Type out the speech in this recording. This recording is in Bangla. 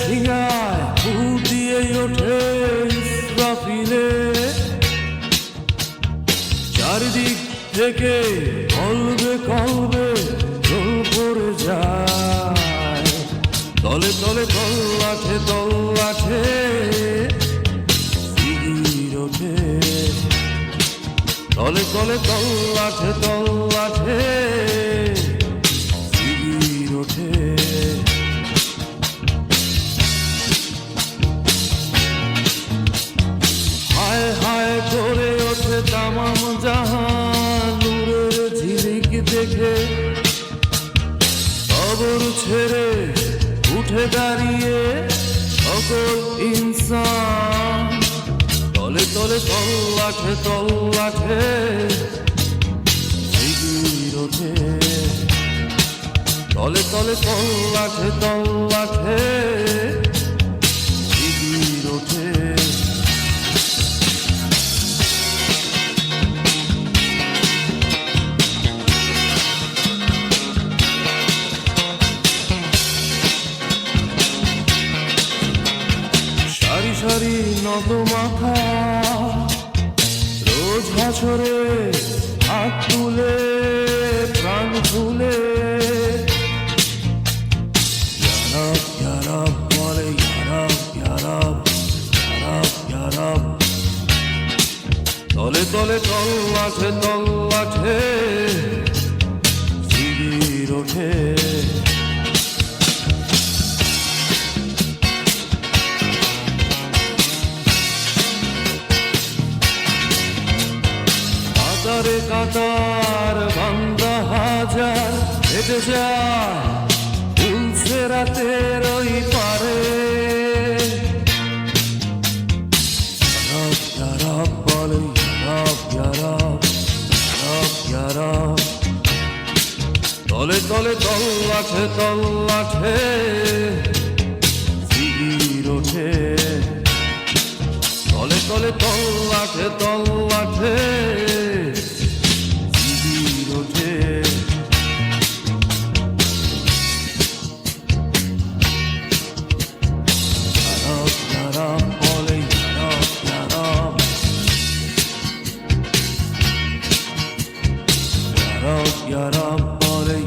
শিঙায় ফু দিয়ে ওঠে ইসরাফিলে। চারিদিক থেকে কলবে কলবে জল পড়ে যায়। তলে তলে তল্লাঠে শিগির ওঠে তলে তলে তল্লাঠে তল্লাঠে শিগির ঝিলিক খবর ছেড়ে উঠে দাঁড়িয়ে সকল ইনসান। তলে তলে তল্লাঠে তল্লাঠে তলে তলে তল্লাঠে তল্লাঠে সারি সারি নত মাথা রোজ হাসরে হাত তুলে, প্রাণ খুলে। ইয়ারাব ইয়ারাব, বলে ইয়ারাব ইয়ারাব ইয়ারাব ইয়ারাব। তলে তলে তল্লাঠে তল্লাঠে কাতারে কাতার, বান্দা হাজার হেঁটে যায় তুলছে রাতের ওই পারে। ইয়ারাব তলে তলে তল্লাঠে তল্লাঠে জিগির ওঠে। তলে তলে তল্লাঠে তল্লাঠে Rab ya Rab, Oley